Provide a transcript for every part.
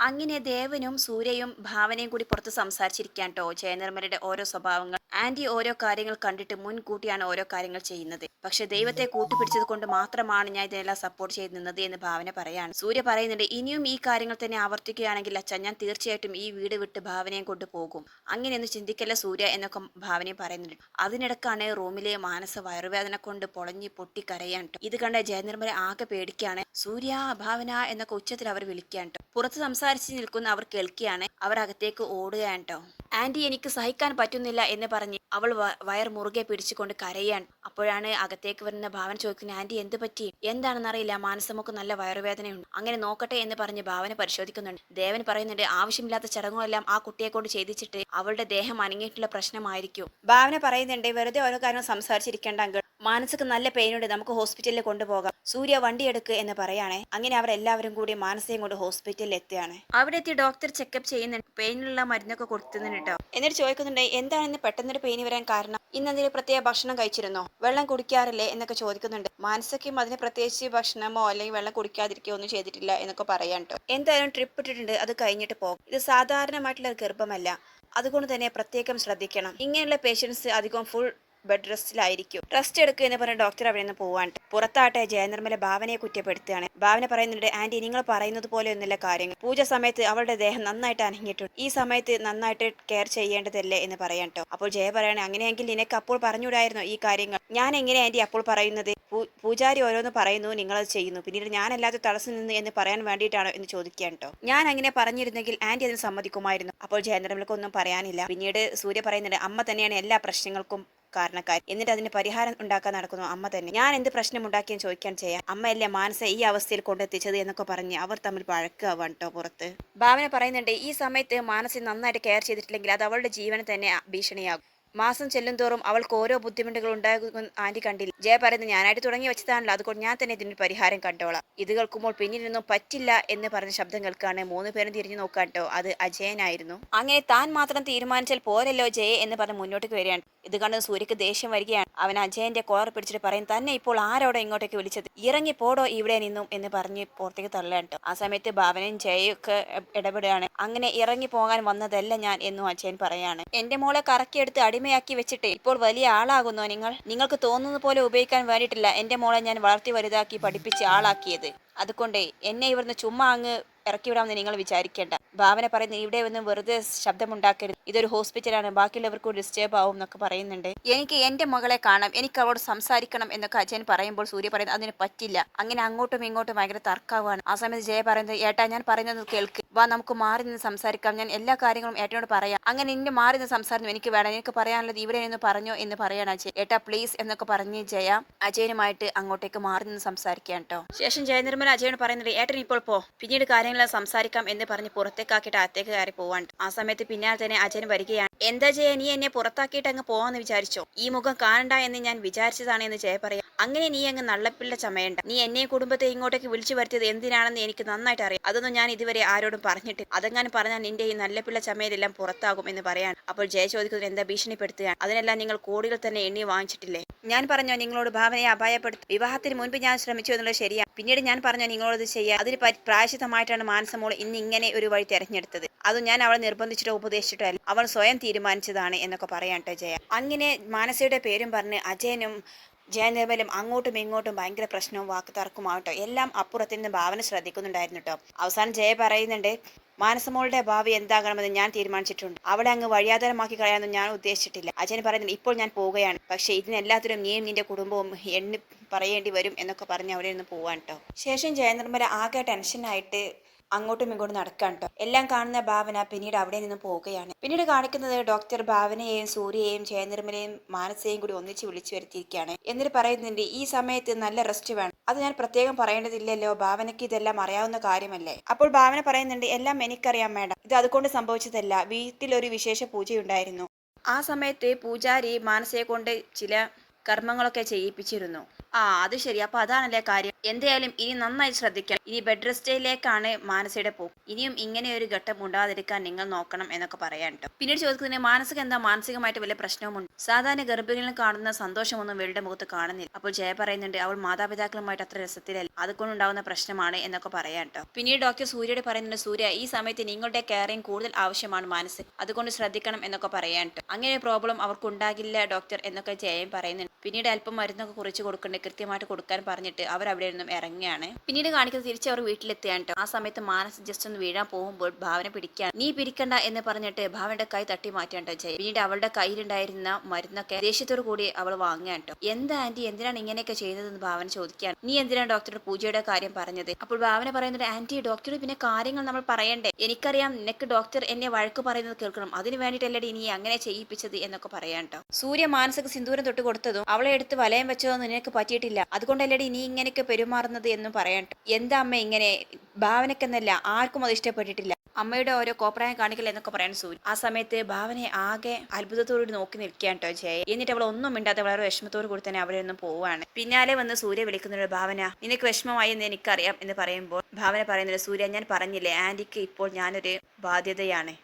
അങ്ങനെ ദേവനും സൂര്യയും ഭാവനയും കൂടി പുറത്ത് സംസാരിച്ചിരിക്കാൻ കേട്ടോ ജയനിർമ്മലയുടെ ഓരോ സ്വഭാവങ്ങൾ ആന്റി ഓരോ കാര്യങ്ങൾ കണ്ടിട്ട് മുൻകൂട്ടിയാണ് ഓരോ കാര്യങ്ങൾ ചെയ്യുന്നത്. പക്ഷെ ദൈവത്തെ കൂട്ടുപിടിച്ചത് കൊണ്ട് മാത്രമാണ് ഞാൻ ഇതിനെല്ലാം സപ്പോർട്ട് ചെയ്ത് നിന്നത് എന്ന് ഭാവന പറയാണ്. സൂര്യ പറയുന്നുണ്ട് ഇനിയും ഈ കാര്യങ്ങൾ തന്നെ ആവർത്തിക്കുകയാണെങ്കിൽ അച്ഛൻ ഞാൻ തീർച്ചയായിട്ടും ഈ വീട് വിട്ട് ഭാവനയും കൊണ്ട് പോകും. അങ്ങനെയൊന്നും ചിന്തിക്കല്ല സൂര്യ എന്നൊക്കെ ഭാവനയും പറയുന്നുണ്ട്. അതിനിടക്കാണ് റൂമിലെ മാനസ വയറുവേദന കൊണ്ട് പൊളഞ്ഞ് പൊട്ടി കരയാൻ. ഇത് കണ്ട ജയനിർമ്മല ആകെ പേടിക്കുകയാണ് സൂര്യ ഭാവന എന്നൊക്കെ ഉച്ചത്തിൽ അവർ വിളിക്കാൻ. പുറത്ത് സംസാരിച്ച് നിൽക്കുന്ന അവർ കേൾക്കുകയാണ്. അവർ അകത്തേക്ക് ഓടുകയാണ് ട്ടോ. ആന്റി എനിക്ക് സഹിക്കാൻ പറ്റുന്നില്ല എന്ന് പറഞ്ഞ് അവൾ വയർ മുറുകെ പിടിച്ചുകൊണ്ട് കരയാൻ അപ്പോഴാണ് അകത്തേക്ക് വരുന്ന ഭാവന ചോദിക്കുന്നത് ആന്റി എന്ത് പറ്റി? എന്താണെന്നറിയില്ല മാനസമൊക്കെ നല്ല വയറുവേദനയുണ്ട്. അങ്ങനെ നോക്കട്ടെ എന്ന് പറഞ്ഞ് ഭാവന പരിശോധിക്കുന്നുണ്ട്. ദേവൻ പറയുന്നുണ്ട് ആവശ്യമില്ലാത്ത ചടങ്ങുകളെല്ലാം ആ കുട്ടിയെ കൊണ്ട് ചെയ്തിച്ചിട്ട് അവളുടെ ദേഹം അനങ്ങിയിട്ടുള്ള പ്രശ്നമായിരിക്കും. ഭാവന പറയുന്നുണ്ട് വെറുതെ ഓരോ കാര്യം സംസാരിച്ചിരിക്കേണ്ട അങ്കിൾ. മാനസിക നല്ല പെയിനുണ്ട് നമുക്ക് ഹോസ്പിറ്റലിൽ കൊണ്ടുപോകാം. സൂര്യ വണ്ടി എടുക്കുക എന്ന് പറയാണേ. അങ്ങനെ അവരെല്ലാവരും കൂടി മാനസയും കൊണ്ട് ഹോസ്പിറ്റലിൽ എത്തുകയാണ്. അവിടെ എത്തി ഡോക്ടർ ചെക്കപ്പ് ചെയ്യുന്നുണ്ട്. പെയിനുള്ള മരുന്നൊക്കെ കൊടുത്തുന്നുണ്ട് കേട്ടോ എന്നിട്ട് ചോദിക്കുന്നുണ്ട് എന്താണെന്ന് പെട്ടെന്നൊരു പെയിന് വരാൻ കാരണം? ഇന്ന് എന്തെങ്കിലും പ്രത്യേക ഭക്ഷണം കഴിച്ചിരുന്നോ? വെള്ളം കുടിക്കാറില്ലേ? എന്നൊക്കെ ചോദിക്കുന്നുണ്ട്. മാനസയ്ക്കും അതിന് പ്രത്യേകിച്ച് ഭക്ഷണമോ അല്ലെങ്കിൽ വെള്ളം കുടിക്കാതിരിക്കുകയോ ഒന്നും ചെയ്തിട്ടില്ല എന്നൊക്കെ പറയാൻ കേട്ടോ എന്തായാലും ട്രിപ്പ് ഇട്ടിട്ടുണ്ട് അത് കഴിഞ്ഞിട്ട് പോകും. ഇത് സാധാരണമായിട്ടുള്ള ഒരു ഗർഭമല്ല. അതുകൊണ്ട് തന്നെ പ്രത്യേകം ശ്രദ്ധിക്കണം. ഇങ്ങനെയുള്ള പേഷ്യൻസ് അധികം ഫുൾ ബെഡ് റെസ്റ്റിലായിരിക്കും. റെസ്റ്റ് എടുക്കുക എന്ന് പറഞ്ഞ ഡോക്ടർ അവിടെ നിന്ന് പോവാണ്ട് പുറത്താട്ടെ ജയനിർമ്മല ഭാവനയെ കുറ്റപ്പെടുത്തുകയാണ്. ഭാവന പറയുന്നുണ്ട് ആന്റി നിങ്ങൾ പറയുന്നത് പോലെയൊന്നുമില്ല കാര്യങ്ങൾ. പൂജ സമയത്ത് അവളുടെ ദേഹം നന്നായിട്ട് അനങ്ങിയിട്ടുണ്ട്. ഈ സമയത്ത് നന്നായിട്ട് കെയർ ചെയ്യേണ്ടതല്ലേ എന്ന് പറയാം കേട്ടോ അപ്പോൾ ജയ പറയണേ അങ്ങനെയെങ്കിൽ നിനക്ക് അപ്പോൾ പറഞ്ഞുകൂടായിരുന്നോ ഈ കാര്യങ്ങൾ? ഞാൻ എങ്ങനെ ആന്റി അപ്പോൾ പറയുന്നത്? പൂജാരി ഓരോന്ന് പറയുന്നു നിങ്ങളത് ചെയ്യുന്നു. പിന്നീട് ഞാൻ അല്ലാതെ തടസ്സം നിന്ന് എന്ന് പറയാൻ വേണ്ടിയിട്ടാണോ എന്ന് ചോദിക്കാൻ കേട്ടോ ഞാൻ അങ്ങനെ പറഞ്ഞിരുന്നെങ്കിൽ ആന്റി അതിന് സമ്മതിക്കുമായിരുന്നു. അപ്പോൾ ജയനിർമ്മലക്ക് ഒന്നും പറയാനില്ല. പിന്നീട് സൂര്യ പറയുന്നുണ്ട് അമ്മ തന്നെയാണ് എല്ലാ പ്രശ്നങ്ങൾക്കും കാരണക്കാരി. എന്നിട്ട് അതിന് പരിഹാരം ഉണ്ടാക്കാൻ നടക്കുന്നു അമ്മ തന്നെ. ഞാൻ എന്ത് പ്രശ്നം ഉണ്ടാക്കിയെന്ന് ചോദിക്കാൻ ചെയ്യാം? അമ്മയല്ലേ മാനസ ഈ അവസ്ഥയിൽ കൊണ്ടെത്തിച്ചത് എന്നൊക്കെ പറഞ്ഞ് അവർ തമ്മിൽ പഴക്കാവാണ് കേട്ടോ പുറത്ത്. ഭാവന പറയുന്നുണ്ട് ഈ സമയത്ത് മാനസി നന്നായിട്ട് കെയർ ചെയ്തിട്ടില്ലെങ്കിൽ അത് അവളുടെ ജീവന് തന്നെ ഭീഷണിയാകും. മാസം ചെല്ലുന്തോറും അവൾക്ക് ഓരോ ബുദ്ധിമുട്ടുകൾ ഉണ്ടാകും ആന്റി കണ്ടില്ല. ജയ പറയുന്നത് ഞാനായിട്ട് തുടങ്ങി വെച്ചതാണല്ലോ അതുകൊണ്ട് ഞാൻ തന്നെ ഇതിനൊരു പരിഹാരം കണ്ടോളാം. ഇത് കേൾക്കുമ്പോൾ പിന്നിലൊന്നും പറ്റില്ല എന്ന് പറഞ്ഞ ശബ്ദം കേൾക്കാണ് മൂന്ന് പേരും തിരിഞ്ഞു നോക്കാൻ കേട്ടോ അത് അജയനായിരുന്നു. അങ്ങനെ താൻ മാത്രം തീരുമാനിച്ചാൽ പോരല്ലോ ജയ എന്ന് പറഞ്ഞ് മുന്നോട്ടേക്ക് വരികയാണ്. ഇത് കണ്ട് സൂര്യക്ക് ദേഷ്യം വരികയാണ്. അവൻ അജയന്റെ കോളർ പിടിച്ചിട്ട് പറയും തന്നെ ഇപ്പോൾ ആരോടെ ഇങ്ങോട്ടേക്ക് വിളിച്ചത്? ഇറങ്ങി പോടോ ഇവിടെ നിന്നും എന്ന് പറഞ്ഞ് പുറത്തേക്ക് തള്ളാൻ കേട്ടോ ആ സമയത്ത് ഭാവനയും ജയയും ഒക്കെ ഇടപെടുകയാണ്. അങ്ങനെ ഇറങ്ങി പോകാൻ വന്നതല്ല ഞാൻ എന്നും അജയൻ പറയാണ്. എന്റെ മോളെ കറക്കിയെടുത്ത് അടിമയാക്കി വെച്ചിട്ട് ഇപ്പോൾ വലിയ ആളാകുന്നോ നിങ്ങൾ? നിങ്ങൾക്ക് തോന്നുന്ന പോലെ ഉപയോഗിക്കാൻ വേണ്ടിയിട്ടില്ല എന്റെ മോളെ ഞാൻ വളർത്തി വലുതാക്കി പഠിപ്പിച്ച് ആളാക്കിയത്. അതുകൊണ്ട് എന്നെ ഇവിടുന്ന് ചുമ്മാ അങ്ങ് ഇറക്കി വിടാമെന്ന് നിങ്ങൾ വിചാരിക്കേണ്ട. ഭാവന പറയുന്നത് ഇവിടെ ഒന്നും വെറുതെ ശബ്ദമുണ്ടാക്കരുത്. ഇതൊരു ഹോസ്പിറ്റലാണ്. ബാക്കിയുള്ളവർക്കും ഡിസ്റ്റേബ് ആവും എന്നൊക്കെ പറയുന്നുണ്ട്. എനിക്ക് എന്റെ മകളെ കാണാം. എനിക്ക് അവളോട് സംസാരിക്കണം എന്നൊക്കെ അജയൻ പറയുമ്പോൾ സൂര്യ പറയുന്നത് അതിന് പറ്റില്ല. അങ്ങനെ അങ്ങോട്ടും ഇങ്ങോട്ടും ഭയങ്കര തർക്കമാണ്. ആ സമയത്ത് ജയ പറയുന്നത് ഏട്ടാ ഞാൻ പറയുന്നത് കേൾക്ക്. വാ നമുക്ക് മാറി നിന്ന് സംസാരിക്കാം. ഞാൻ എല്ലാ കാര്യങ്ങളും ഏട്ടനോട് പറയാം. അങ്ങനെ ഇന്ന് മാറി നിന്ന് സംസാരിച്ചു എനിക്ക് വേണം. എനിക്ക് പറയാനുള്ളത് ഇവിടെ നിന്ന് പറഞ്ഞോ എന്ന് പറയാണ് അജയ് ഏട്ടാ പ്ലീസ് എന്നൊക്കെ പറഞ്ഞ് ജയ അജയനുമായിട്ട് അങ്ങോട്ടേക്ക് മാറി നിന്ന് സംസാരിക്കാം കേട്ടോ. ശേഷം ജയനിർമ്മല അജയനോട് പറയുന്നത് ഏട്ടൻ ഇപ്പോൾ പോ. പിന്നീട് കാര്യങ്ങളെല്ലാം സംസാരിക്കാം എന്ന് പറഞ്ഞ് പുറത്തേക്കാക്കിയിട്ട് അകത്തേക്ക് കയറി പോവാൻ ആ സമയത്ത് പിന്നാലെ തന്നെ അജയൻ വരികയാണ്. എന്താ ജയ നീ എന്നെ പുറത്താക്കിയിട്ട് അങ്ങ് പോവാന്ന് വിചാരിച്ചോ? ഈ മുഖം കാണണ്ട എന്ന് ഞാൻ വിചാരിച്ചതാണ് എന്ന് ജയ പറയാം. അങ്ങനെ നീ അങ്ങ് നള്ളപ്പിള്ള ചമയണ്ട. നീ എന്നെ കുടുംബത്തെ ഇങ്ങോട്ടേക്ക് വിളിച്ചു വരുത്തിയത് എന്തിനാണെന്ന് എനിക്ക് നന്നായിട്ട് അറിയാം. അതൊന്നും ഞാൻ ഇതുവരെ ആരോടും പറഞ്ഞിട്ട് അതെങ്ങാനും പറഞ്ഞാൽ നിന്റെ ഈ നല്ലപ്പിള്ള ചമയതെല്ലാം പുറത്താകും എന്ന് പറയാൻ അപ്പോൾ ജയ ചോദിക്കുന്നത് എന്താ ഭീഷണിപ്പെടുത്തുകയാണ്? അതിനെല്ലാം നിങ്ങൾ കോടികൾ തന്നെ എണ്ണി വാങ്ങിച്ചിട്ടില്ലേ? ഞാൻ പറഞ്ഞോ നിങ്ങളോട് ഭാവനയെ അപായപ്പെടുത്തും. വിവാഹത്തിന് മുൻപ് ഞാൻ ശ്രമിച്ചു എന്നുള്ളത് ശരിയാണ് പിന്നീട് ഞാൻ പറഞ്ഞോ നിങ്ങളോട് ഇത് ചെയ്യാൻ അതിന് പ്രായശിതമായിട്ടാണ് മാനസമോൾ ഇന്ന് ഇങ്ങനെ ഒരു വഴി തെരഞ്ഞെടുത്തത്. അത് ഞാൻ അവളെ നിർബന്ധിച്ചിട്ടോ ഉപദേശിച്ചിട്ടോ അല്ല. അവൾ സ്വയം തീരുമാനിച്ചതാണ് എന്നൊക്കെ പറയാം കേട്ടോ ജയ. അങ്ങനെ മാനസയുടെ പേരും പറഞ്ഞ് അജയനും ജയനിർമ്മലും അങ്ങോട്ടും ഇങ്ങോട്ടും ഭയങ്കര പ്രശ്നവും വാക്ക് തർക്കമാവട്ടോ എല്ലാം അപ്പുറത്തു നിന്ന് ഭാവന ശ്രദ്ധിക്കുന്നുണ്ടായിരുന്നു കേട്ടോ. അവസാനം ജയ പറയുന്നുണ്ട് മാനസമോളുടെ ഭാവി എന്താകണമെന്ന് ഞാൻ തീരുമാനിച്ചിട്ടുണ്ട്. അവളെ അങ്ങ് വഴിയാതരമാക്കി കളയാമെന്ന് ഞാൻ ഉദ്ദേശിച്ചിട്ടില്ല. അജയൻ പറയുന്നത് ഇപ്പോൾ ഞാൻ പോവുകയാണ് പക്ഷേ ഇതിനെല്ലാത്തിനും നീയും നിന്റെ കുടുംബവും എണ്ണി പറയേണ്ടി വരും എന്നൊക്കെ പറഞ്ഞ് അവിടെ നിന്ന് പോവാൻ കേട്ടോ. ശേഷം ജയനിർമ്മല ആകെ ടെൻഷനായിട്ട് അങ്ങോട്ടും ഇങ്ങോട്ടും നടക്കാൻ കേട്ടോ എല്ലാം കാണുന്ന ഭാവന പിന്നീട് അവിടെ നിന്ന് പോവുകയാണ്. പിന്നീട് കാണിക്കുന്നത് ഡോക്ടർ ഭാവനയെയും സൂര്യയെയും ജയനിർമ്മലയും മാനസയെയും കൂടി ഒന്നിച്ച് വിളിച്ചു വരുത്തിയിരിക്കുകയാണ്. എന്നിട്ട് പറയുന്നുണ്ട് ഈ സമയത്ത് നല്ല റെസ്റ്റ് വേണം. അത് ഞാൻ പ്രത്യേകം പറയേണ്ടതില്ലല്ലോ ഭാവനയ്ക്ക് ഇതെല്ലാം അറിയാവുന്ന കാര്യമല്ലേ? അപ്പോൾ ഭാവന പറയുന്നുണ്ട് എല്ലാം എനിക്കറിയാം വേണ്ട ഇത് അതുകൊണ്ട് സംഭവിച്ചതല്ല. വീട്ടിൽ ഒരു വിശേഷ പൂജയുണ്ടായിരുന്നു. ആ സമയത്ത് പൂജാരി മാനസയെ കൊണ്ട് ചില കർമ്മങ്ങളൊക്കെ ചെയ്യിപ്പിച്ചിരുന്നു. ആ അത് ശരി. അപ്പൊ അതാണല്ലേ കാര്യം. എന്തായാലും ഇനി നന്നായി ശ്രദ്ധിക്കണം. ഇനി ബെഡ് റെസ്റ്റിലേക്കാണ് മാനസയുടെ പോക്ക്. ഇനിയും ഇങ്ങനെ ഒരു ഘട്ടം ഉണ്ടാതിരിക്കാൻ നിങ്ങൾ നോക്കണം എന്നൊക്കെ പറയാൻ പിന്നീട് ചോദിക്കുന്നതിന് മാനസിക എന്താ മാനസികമായിട്ട് വലിയ പ്രശ്നവുമുണ്ട്? സാധാരണ ഗർഭിണികളിൽ കാണുന്ന സന്തോഷമൊന്നും ഇവരുടെ മുഖത്ത് കാണുന്നില്ല. അപ്പോൾ ജയ പറയുന്നുണ്ട് അവൾ മാതാപിതാക്കളുമായിട്ട് അത്ര രസത്തിലല്ല. അതുകൊണ്ടുണ്ടാകുന്ന പ്രശ്നമാണ് എന്നൊക്കെ പറയാൻ പിന്നീട് ഡോക്ടർ സൂര്യയോട് പറയുന്നുണ്ട് സൂര്യ ഈ സമയത്ത് നിങ്ങളുടെ കെയറിങ് കൂടുതൽ ആവശ്യമാണ് മാനസിക അതുകൊണ്ട് ശ്രദ്ധിക്കണം എന്നൊക്കെ പറയാൻ അങ്ങനെ പ്രോബ്ലം അവർക്ക് ഉണ്ടാകില്ല ഡോക്ടർ എന്നൊക്കെ ജയം പറയുന്നുണ്ട്. പിന്നീട് അല്പം മരുന്നൊക്കെ കുറിച്ച് കൊടുക്കണ്ടേ കൃത്യമായിട്ട് കൊടുക്കാൻ പറഞ്ഞിട്ട് അവർ അവിടെ നിന്നും ഇറങ്ങുകയാണ്. പിന്നീട് കാണിക്കുന്നത് തിരിച്ച് അവർ വീട്ടിലെത്തിയാണ് ആ സമയത്ത് മാനസ് ജസ്റ്റ് ഒന്ന് വീഴാൻ പോകുമ്പോൾ ഭാവന പിടിക്കാൻ നീ പിരിക്കണ്ട എന്ന് പറഞ്ഞിട്ട് ഭാവനയുടെ കൈ തട്ടി മാറ്റാൻ ജയ പിന്നീട് അവളുടെ കയ്യിലുണ്ടായിരുന്ന മരുന്നൊക്കെ ദേഷ്യത്തോടു കൂടി അവൾ വാങ്ങാൻ കേട്ടോ. എന്താ ആന്റി? എന്തിനാണ് ഇങ്ങനെയൊക്കെ ചെയ്തതെന്ന് ഭാവന ചോദിക്കാൻ നീ എന്തിനാണ് ഡോക്ടറുടെ പൂജയുടെ കാര്യം പറഞ്ഞത്? അപ്പോൾ ഭാവന പറയുന്നത് ആന്റി ഡോക്ടർ പിന്നെ കാര്യങ്ങൾ നമ്മൾ പറയണ്ടേ? എനിക്കറിയാം നിനക്ക് ഡോക്ടർ എന്നെ വഴക്ക് പറയുന്നത് കേൾക്കണം. അതിന് വേണ്ടിയിട്ടല്ലേ നീ അങ്ങനെ ചെയ്യിപ്പിച്ചത് എന്നൊക്കെ പറയാൻ കേട്ടോ. സൂര്യ മാനസിക സിന്ദൂരം തൊട്ട് കൊടുത്തതും അവളെ എടുത്ത് വലയം വെച്ചതെന്ന് നിനക്ക് പറ്റിയിട്ടില്ല. അതുകൊണ്ടല്ലേ നീ ഇങ്ങനെയൊക്കെ പെരുമാറുന്നത് എന്ന് പറയാൻ. എന്താ അമ്മ ഇങ്ങനെ? ഭാവനക്കെന്നല്ല ആർക്കും അത് ഇഷ്ടപ്പെട്ടിട്ടില്ല. അമ്മയുടെ ഓരോ കോപ്രായം കാണിക്കൽ എന്നൊക്കെ പറയാൻ സൂര്യ. ആ സമയത്ത് ഭാവനയെ ആകെ അത്ഭുതത്തോടുകൂടി നോക്കി നിൽക്കുകയാണ് കേട്ടോ ജയ. എന്നിട്ട് അവൾ ഒന്നും മിണ്ടാതെ വളരെ വിഷമത്തോട് കൂടി തന്നെ അവിടെ നിന്ന് പോവാണ്. പിന്നാലെ വന്ന് സൂര്യ വിളിക്കുന്നുണ്ട് ഭാവന നിനക്ക് വിഷമമായി എന്ന് എനിക്കറിയാം എന്ന് പറയുമ്പോൾ ഭാവന പറയുന്നത് സൂര്യ ഞാൻ പറഞ്ഞില്ലേ ആന്റിക്ക് ഇപ്പോൾ ഞാനൊരു ബാധ്യതയാണ്.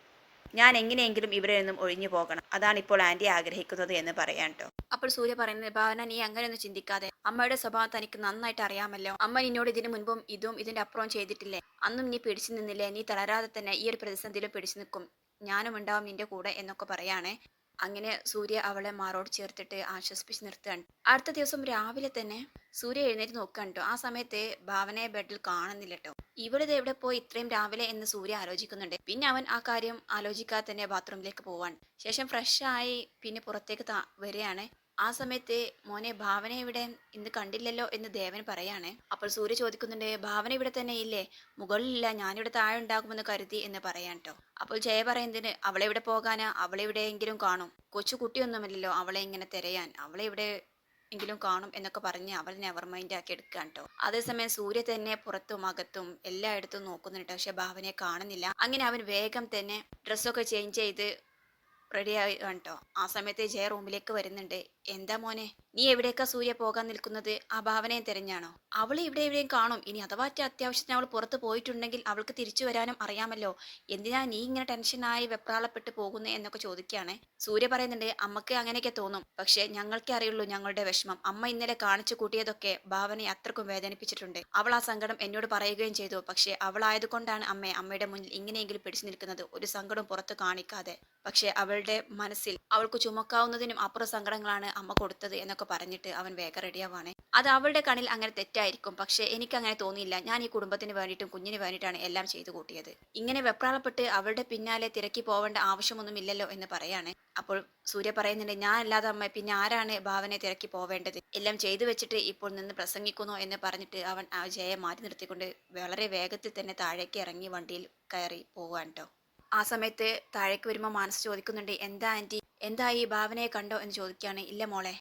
ഞാൻ എങ്ങനെയെങ്കിലും ഇവിടെ നിന്നും ഒഴിഞ്ഞു പോകണം. അതാണ് ഇപ്പോൾ ആന്റി ആഗ്രഹിക്കുന്നത് എന്ന് പറയാം കേട്ടോ. അപ്പോൾ സൂര്യ പറയുന്നത് ഭാവന നീ അങ്ങനെയൊന്നും ചിന്തിക്കാതെ അമ്മയുടെ സ്വഭാവം തനിക്ക് നന്നായിട്ട് അറിയാമല്ലോ. അമ്മ നിന്നോട് ഇതിനു മുൻപും ഇതും ഇതിന്റെ അപ്പുറവും ചെയ്തിട്ടില്ലേ? അന്നും നീ പിടിച്ചു നിന്നില്ലേ? നീ തളരാതെ തന്നെ ഈ ഒരു പ്രതിസന്ധിയിലും പിടിച്ചു നിൽക്കും. ഞാനും ഉണ്ടാവും നിന്റെ കൂടെ എന്നൊക്കെ പറയാണേ. അങ്ങനെ സൂര്യ അവളെ മാറോട് ചേർത്തിട്ട് ആശ്വസിപ്പിച്ച് നിർത്തുകയാണ്. അടുത്ത ദിവസം രാവിലെ തന്നെ സൂര്യ എഴുന്നേറ്റ് നോക്കുകയാണ് കേട്ടോ. ആ സമയത്ത് ഭാവനയെ ബെഡിൽ കാണുന്നില്ല കേട്ടോ. ഇവളിത് എവിടെ പോയി? ഇത്രയും രാവിലെ എന്ന് സൂര്യ ആലോചിക്കുന്നുണ്ട്. പിന്നെ അവൻ ആ കാര്യം ആലോചിക്കാതെ തന്നെ ബാത്റൂമിലേക്ക് പോവാണ്. ശേഷം ഫ്രഷ് ആയി പിന്നെ പുറത്തേക്ക് വരികയാണ്. ആ സമയത്ത് മോനെ ഭാവന ഇവിടെ ഇന്ന് കണ്ടില്ലല്ലോ എന്ന് ദേവൻ പറയാണ്. അപ്പോൾ സൂര്യ ചോദിക്കുന്നുണ്ട് ഭാവന ഇവിടെ തന്നെ ഇല്ലേ? മുകളിലില്ല ഞാനിവിടെ താഴെ ഉണ്ടാകുമെന്ന് കരുതി എന്ന് പറയാൻ കേട്ടോ അപ്പോൾ ജയ പറയുന്നതിന് അവളെ ഇവിടെ പോകാനാ? അവളെ എവിടെയെങ്കിലും കാണും. കൊച്ചു കുട്ടിയൊന്നുമല്ലല്ലോ അവളെ ഇങ്ങനെ തിരയാൻ. അവളെ ഇവിടെ എങ്കിലും കാണും എന്നൊക്കെ പറഞ്ഞ് അവൾ നെവർ മൈൻഡ് ആക്കി എടുക്കാൻ കേട്ടോ അതേസമയം സൂര്യ തന്നെ പുറത്തും അകത്തും എല്ലായിടത്തും നോക്കുന്നുണ്ട് പക്ഷെ ഭാവനയെ കാണുന്നില്ല. അങ്ങനെ അവൻ വേഗം തന്നെ ഡ്രസ്സൊക്കെ ചേഞ്ച് ചെയ്ത് റെഡി ആയി കേട്ടോ ആ സമയത്ത് ജയ റൂമിലേക്ക് വരുന്നുണ്ട്. എന്താ മോനെ? നീ എവിടേക്കാ സൂര്യ പോകാൻ നിൽക്കുന്നത്? ആ ഭാവനയെ തിരഞ്ഞാണോ? അവൾ ഇവിടെ എവിടെയും കാണും. ഇനി അഥവാ അത്യാവശ്യത്തിന് അവൾ പുറത്ത് പോയിട്ടുണ്ടെങ്കിൽ അവൾക്ക് തിരിച്ചു വരാനും അറിയാമല്ലോ. എന്തിനാ നീ ഇങ്ങനെ ടെൻഷനായി വെപ്രാളപ്പെട്ട് പോകുന്നേ എന്നൊക്കെ ചോദിക്കുകയാണ്. സൂര്യ പറയുന്നുണ്ട് അമ്മയ്ക്ക് അങ്ങനെയൊക്കെ തോന്നും. പക്ഷെ ഞങ്ങൾക്കേ അറിയുള്ളൂ ഞങ്ങളുടെ വിഷമം. അമ്മ ഇന്നലെ കാണിച്ചു കൂട്ടിയതൊക്കെ ഭാവനയെ അത്രക്കും വേദനിപ്പിച്ചിട്ടുണ്ട്. അവൾ ആ സങ്കടം എന്നോട് പറയുകയും ചെയ്തു. പക്ഷെ അവളായതുകൊണ്ടാണ് അമ്മയെ അമ്മയുടെ മുന്നിൽ ഇങ്ങനെയെങ്കിലും പിടിച്ചു നിൽക്കുന്നത്. ഒരു സങ്കടം പുറത്ത് കാണിക്കാതെ. പക്ഷെ അവളുടെ മനസ്സിൽ അവൾക്ക് ചുമക്കാവുന്നതിനും അപ്പുറം സങ്കടങ്ങളാണ് അമ്മ കൊടുത്തത് എന്നൊക്കെ പറഞ്ഞിട്ട് അവൻ വേഗം റെഡിയാവാണ് അത് അവളുടെ കണ്ണിൽ അങ്ങനെ തെറ്റായിരിക്കും. പക്ഷേ എനിക്ക് അങ്ങനെ തോന്നിയില്ല. ഞാൻ ഈ കുടുംബത്തിന് വേണ്ടിയിട്ടും കുഞ്ഞിന് വേണ്ടിയിട്ടാണ് എല്ലാം ചെയ്തു കൂട്ടിയത്. ഇങ്ങനെ വെപ്രാളപ്പെട്ട് അവളുടെ പിന്നാലെ തിരക്കി പോവേണ്ട ആവശ്യമൊന്നും ഇല്ലല്ലോ എന്ന് പറയാണ്. അപ്പോൾ സൂര്യ പറയുന്നുണ്ട് ഞാൻ അല്ലാതെ അമ്മ പിന്നെ ആരാണ് ഭാവനെ തിരക്കി പോവേണ്ടത്? എല്ലാം ചെയ്തു വെച്ചിട്ട് ഇപ്പോൾ നിന്ന് പ്രസംഗിക്കുന്നു എന്ന് പറഞ്ഞിട്ട് അവൻ ആ ജയെ മാറ്റി നിർത്തിക്കൊണ്ട് വളരെ വേഗത്തിൽ തന്നെ താഴേക്ക് ഇറങ്ങി വണ്ടിയിൽ കയറി പോവാൻ കേട്ടോ ആ സമയത്ത് താഴേക്ക് വരുമ്പോൾ മാനസ് ചോദിക്കുന്നുണ്ട് എന്താ ആന്റി എന്താ ഈ ഭാവനയെ കണ്ടോ? എന്ന് ചോദിക്കുകയാണ് ഇല്ല മോളെ.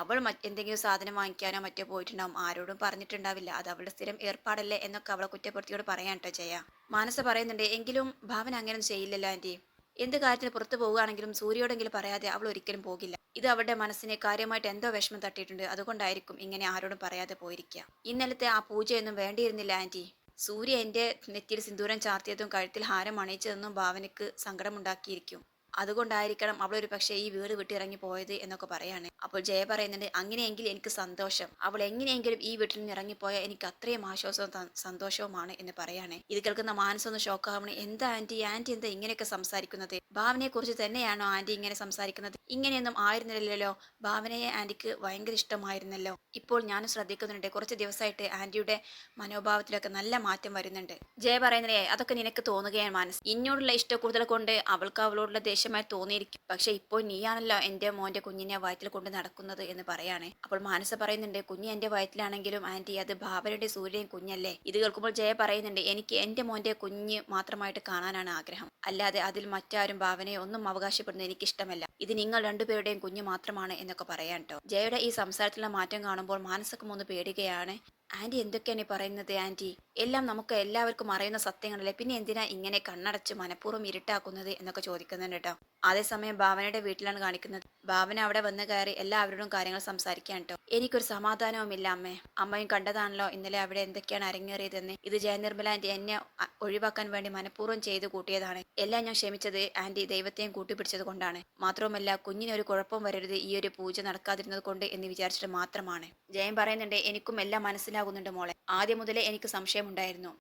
അവൾ എന്തെങ്കിലും സാധനം വാങ്ങിക്കാനോ മറ്റോ പോയിട്ടുണ്ടാവും. ആരോടും പറഞ്ഞിട്ടുണ്ടാവില്ല. അത് അവളുടെ സ്ഥിരം ഏർപ്പാടല്ലേ എന്നൊക്കെ അവളെ കുറ്റപ്പെടുത്തിയോട് പറയാൻ കേട്ടോ ചെയ്യാ. മാനസ പറയുന്നുണ്ട് എങ്കിലും ഭാവന അങ്ങനെയൊന്നും ചെയ്യില്ലല്ലോ ആന്റി എന്ത് കാര്യത്തിന് പുറത്തു പോവുകയാണെങ്കിലും സൂര്യയോടെങ്കിലും പറയാതെ അവൾ ഒരിക്കലും പോകില്ല. ഇത് അവളുടെ മനസ്സിനെ കാര്യമായിട്ട് എന്തോ വിഷമം തട്ടിയിട്ടുണ്ട്. അതുകൊണ്ടായിരിക്കും ഇങ്ങനെ ആരോടും പറയാതെ പോയിരിക്കുക ഇന്നലത്തെ ആ പൂജയൊന്നും വേണ്ടിയിരുന്നില്ല ആന്റി സൂര്യ എന്റെ നെറ്റിയിൽ സിന്ദൂരം ചാർത്തിയതും കഴുത്തിൽ ഹാരം അണിയിച്ചതെന്നും ഭാവനയ്ക്ക് സങ്കടമുണ്ടാക്കിയിരിക്കും. അതുകൊണ്ടായിരിക്കണം അവൾ ഒരു പക്ഷേ ഈ വീട് വിട്ടിറങ്ങി പോയത് എന്നൊക്കെ പറയാണ്. അപ്പോൾ ജയ പറയുന്നുണ്ട് അങ്ങനെയെങ്കിൽ എനിക്ക് സന്തോഷം. അവൾ എങ്ങനെയെങ്കിലും ഈ വീട്ടിൽ നിന്ന് ഇറങ്ങിപ്പോയാൽ എനിക്ക് അത്രയും ആശ്വാസവും സന്തോഷവുമാണ് എന്ന് പറയാണ്. ഇത് കേൾക്കുന്ന മാനസൊന്ന് ഷോക്കാവണേ. എന്താ ആന്റി ആന്റി എന്താ ഇങ്ങനെയൊക്കെ സംസാരിക്കുന്നത്? ഭാവനയെ കുറിച്ച് തന്നെയാണോ ആന്റി ഇങ്ങനെ സംസാരിക്കുന്നത്? ഇങ്ങനെയൊന്നും ആയിരുന്നില്ലല്ലോ. ഭാവനയെ ആന്റിക്ക് ഭയങ്കര ഇഷ്ടമായിരുന്നല്ലോ. ഇപ്പോൾ ഞാനും ശ്രദ്ധിക്കുന്നുണ്ട്. കുറച്ച് ദിവസമായിട്ട് ആന്റിയുടെ മനോഭാവത്തിലൊക്കെ നല്ല മാറ്റം വരുന്നുണ്ട്. ജയ പറയുന്നതേ അതൊക്കെ നിനക്ക് തോന്നുകയാണ് മനസ്സ് ഇന്നോടുള്ള ഇഷ്ടക്കൂടുതൽ കൊണ്ട് അവൾക്ക് അവളോടുള്ള ദേഷ്യമായി തോന്നിയിരിക്കും. പക്ഷെ ഇപ്പോൾ നീയാണല്ലോ എന്റെ മോന്റെ കുഞ്ഞിനെ വയറ്റിൽ കൊണ്ട് നടക്കുന്നത് എന്ന് പറയാണ്. അപ്പോൾ മാനസ പറയുന്നുണ്ട് കുഞ്ഞ് എന്റെ വയറ്റിലാണെങ്കിലും ആന്റി അത് ഭാവനയുടെ സൂര്യൻ കുഞ്ഞല്ലേ? ഇത് കേൾക്കുമ്പോൾ ജയ പറയുന്നുണ്ട് എനിക്ക് എന്റെ മോന്റെ കുഞ്ഞ് മാത്രമായിട്ട് കാണാനാണ് ആഗ്രഹം. അല്ലാതെ അതിൽ മറ്റാരും ഭാവനയെ ഒന്നും അവകാശപ്പെടുന്നത് എനിക്കിഷ്ടമല്ല. ഇത് നിങ്ങൾ രണ്ടുപേരുടെയും കുഞ്ഞ് മാത്രമാണ് എന്നൊക്കെ പറയാൻ കേട്ടോ ജയയുടെ ഈ സംസാരത്തിലുള്ള മാറ്റം കാണുമ്പോൾ മാനസക്കും ഒന്ന് പേടുകയാണ്. ആന്റി എന്തൊക്കെയാണ് പറയുന്നത് ആന്റി? എല്ലാം നമുക്ക് എല്ലാവർക്കും അറിയുന്ന സത്യങ്ങളല്ലേ? പിന്നെ എന്തിനാ ഇങ്ങനെ കണ്ണടച്ച് മനഃപൂർവം ഇരുട്ടാക്കുന്നത് എന്നൊക്കെ ചോദിക്കുന്നുണ്ട് കേട്ടോ. അതേസമയം ഭാവനയുടെ വീട്ടിലാണ് കാണിക്കുന്നത്. ഭാവന അവിടെ വന്ന് കയറി എല്ലാവരോടും കാര്യങ്ങൾ സംസാരിക്കാൻ കേട്ടോ. എനിക്കൊരു സമാധാനവുമില്ല അമ്മേ. അമ്മയും കണ്ടതാണല്ലോ ഇന്നലെ അവിടെ എന്തൊക്കെയാണ് അരങ്ങേറിയതെന്ന്. ഇത് ജയനിർമ്മല ആന്റി എന്നെ ഒഴിവാക്കാൻ വേണ്ടി മനഃപൂർവം ചെയ്തു കൂട്ടിയതാണ്. എല്ലാം ഞാൻ ക്ഷമിച്ചത് ആന്റി ദൈവത്തെയും കൂട്ടിപ്പിടിച്ചത് കൊണ്ടാണ്. മാത്രവുമല്ല കുഞ്ഞിനൊരു കുഴപ്പം വരരുത് ഈ ഒരു പൂജ നടക്കാതിരുന്നത് കൊണ്ട് എന്ന് വിചാരിച്ചിട്ട് മാത്രമാണ്. ജയൻ പറയുന്നുണ്ട് എനിക്കും എല്ലാം മനസ്സിലാകുന്നുണ്ട് മോളെ. ആദ്യം മുതലേ എനിക്ക് സംശയമുണ്ടായിരുന്നു.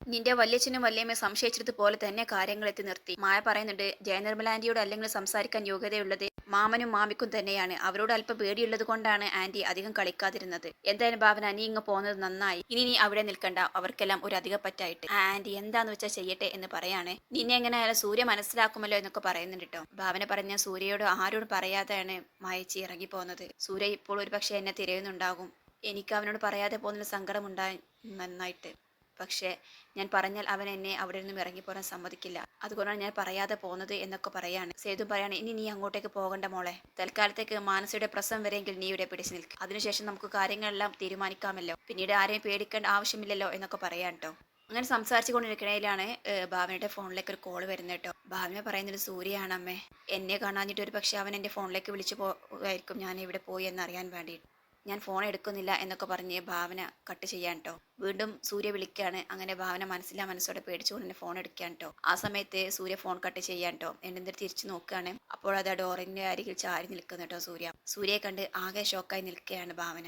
നിന്റെ വല്യച്ഛനും വല്യമ്മയും സംശയിച്ചത് പോലെ തന്നെ കാര്യങ്ങൾ എത്തി നിർത്തി. മായ പറയുന്നുണ്ട് ജയനിർമ്മല ആന്റിയോട് അല്ലെങ്കിൽ സംസാരിക്കാൻ യോഗ്യതയുള്ളത് മാമനും മാമിക്കും തന്നെയാണ്. അവരോട് അല്പം പേടിയുള്ളത് കൊണ്ടാണ് ആന്റി അധികം കളിക്കാതിരുന്നത്. എന്തായാലും ഭാവന നീ ഇങ്ങ് പോകുന്നത് നന്നായി. ഇനി നീ അവിടെ നിൽക്കണ്ട. അവർക്കെല്ലാം ഒരു അധിക പറ്റായിട്ട്. ആന്റി എന്താന്ന് വെച്ചാൽ ചെയ്യട്ടെ എന്ന് പറയാണ്. നിന്നെ എങ്ങനെ അയാൾ സൂര്യ മനസ്സിലാക്കുമല്ലോ എന്നൊക്കെ പറയുന്നുണ്ട് കേട്ടോ ഭാവന പറഞ്ഞ സൂര്യയോട് ആരോട് പറയാതെയാണ് മായച്ചി ഇറങ്ങി പോകുന്നത് സൂര്യ ഇപ്പോൾ ഒരു പക്ഷേ എന്നെ തിരയുന്നുണ്ടാകും. എനിക്ക് അവനോട് പറയാതെ പോകുന്നതിൽ സങ്കടമുണ്ടായി നന്നായിട്ട്. പക്ഷേ ഞാൻ പറഞ്ഞാൽ അവൻ എന്നെ അവിടെ നിന്നും ഇറങ്ങിപ്പോരാൻ സമ്മതിക്കില്ല. അതുകൊണ്ടാണ് ഞാൻ പറയാതെ പോകുന്നത് എന്നൊക്കെ പറയാണ്. സേതു പറയാണ് ഇനി നീ അങ്ങോട്ടേക്ക് പോകണ്ട മോളെ. തൽക്കാലത്തേക്ക് മാനസയുടെ പ്രസവം വരെയെങ്കിൽ നീ ഇവിടെ പിടിച്ചു നിൽക്കും. അതിനുശേഷം നമുക്ക് കാര്യങ്ങളെല്ലാം തീരുമാനിക്കാമല്ലോ. പിന്നീട് ആരെയും പേടിക്കേണ്ട ആവശ്യമില്ലല്ലോ എന്നൊക്കെ പറയാൻ അങ്ങനെ സംസാരിച്ചു കൊണ്ടിരിക്കണേലാണ് ഭാവനയുടെ ഫോണിലേക്ക് ഒരു കോൾ വരുന്നത് കേട്ടോ ഭാവന പറയുന്നത് സൂര്യയാണ് അമ്മേ എന്നെ കാണാഞ്ഞിട്ട് ഒരു പക്ഷേ അവൻ എന്റെ ഫോണിലേക്ക് വിളിച്ചു പോകുമായിരിക്കും ഞാൻ ഇവിടെ പോയി എന്നറിയാൻ വേണ്ടിയിട്ട്. ഞാൻ ഫോൺ എടുക്കുന്നില്ല എന്നൊക്കെ പറഞ്ഞ് ഭാവന കട്ട് ചെയ്യാൻ കേട്ടോ വീണ്ടും സൂര്യ വിളിക്കുകയാണ് അങ്ങനെ ഭാവന മനസ്സിലാ മനസ്സോടെ പേടിച്ചുകൊണ്ട് തന്നെ ഫോൺ എടുക്കാൻ കേട്ടോ ആ സമയത്ത് സൂര്യ ഫോൺ കട്ട് ചെയ്യാൻ കേട്ടോ എന്നിട്ട് തിരിച്ചു നോക്കുകയാണ് അപ്പോൾ ആ ഡോറിന്റെ അരികിൽ ചാരി നിൽക്കുന്നു കേട്ടോ സൂര്യ. സൂര്യയെ കണ്ട് ആകെ ഷോക്കായി നിൽക്കുകയാണ് ഭാവന.